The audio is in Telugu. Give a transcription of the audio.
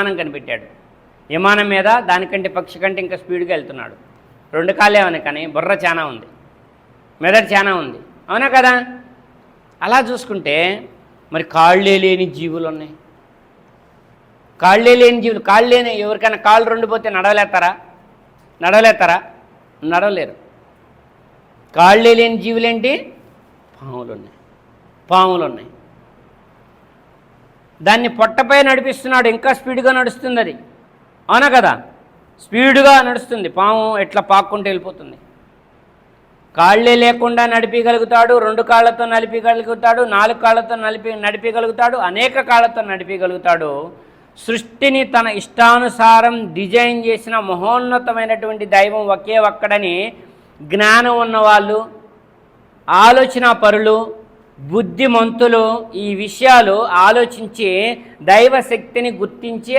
విమానం కనిపెట్టాడు. విమానం మీద దానికంటే పక్షి కంటే ఇంకా స్పీడ్గా వెళ్తున్నాడు. రెండు కాళ్ళేమని కానీ బుర్ర చాలా ఉంది. మెదడు చాలా ఉంది. అవునా కదా? అలా చూసుకుంటే మరి కాళ్ళే లేని జీవులు ఉన్నాయి. కాళ్ళే లేని జీవులు. కాళ్ళు లేని ఎవరికైనా కాళ్ళు రెండు పోతే నడవలేస్తారా నడవలేస్తారా నడవలేరు. కాళ్ళే లేని జీవులేంటి? పాములు ఉన్నాయి. పాములు ఉన్నాయి. దాన్ని పొట్టపై నడిపిస్తున్నాడు ఇంకా స్పీడ్గా నడుస్తుంది అది అవునా కదా? స్పీడ్గా నడుస్తుంది. పాము ఎట్లా పాక్కుంటూ వెళ్ళిపోతుంది. కాళ్ళే లేకుండా నడిపగలుగుతాడు రెండు కాళ్ళతో నడిపించగలుగుతాడు నాలుగు కాళ్ళతో నడిపి నడిపగలుగుతాడు అనేక కాళ్ళతో నడిపగలుగుతాడు సృష్టిని తన ఇష్టానుసారం డిజైన్ చేసిన మహోన్నతమైనటువంటి దైవం ఒకే ఒక్కడని జ్ఞానం ఉన్నవాళ్ళు ఆలోచన పరులు బుద్ధిమంతులు ఈ విషయాలు ఆలోచించి దైవ శక్తిని గుర్తించి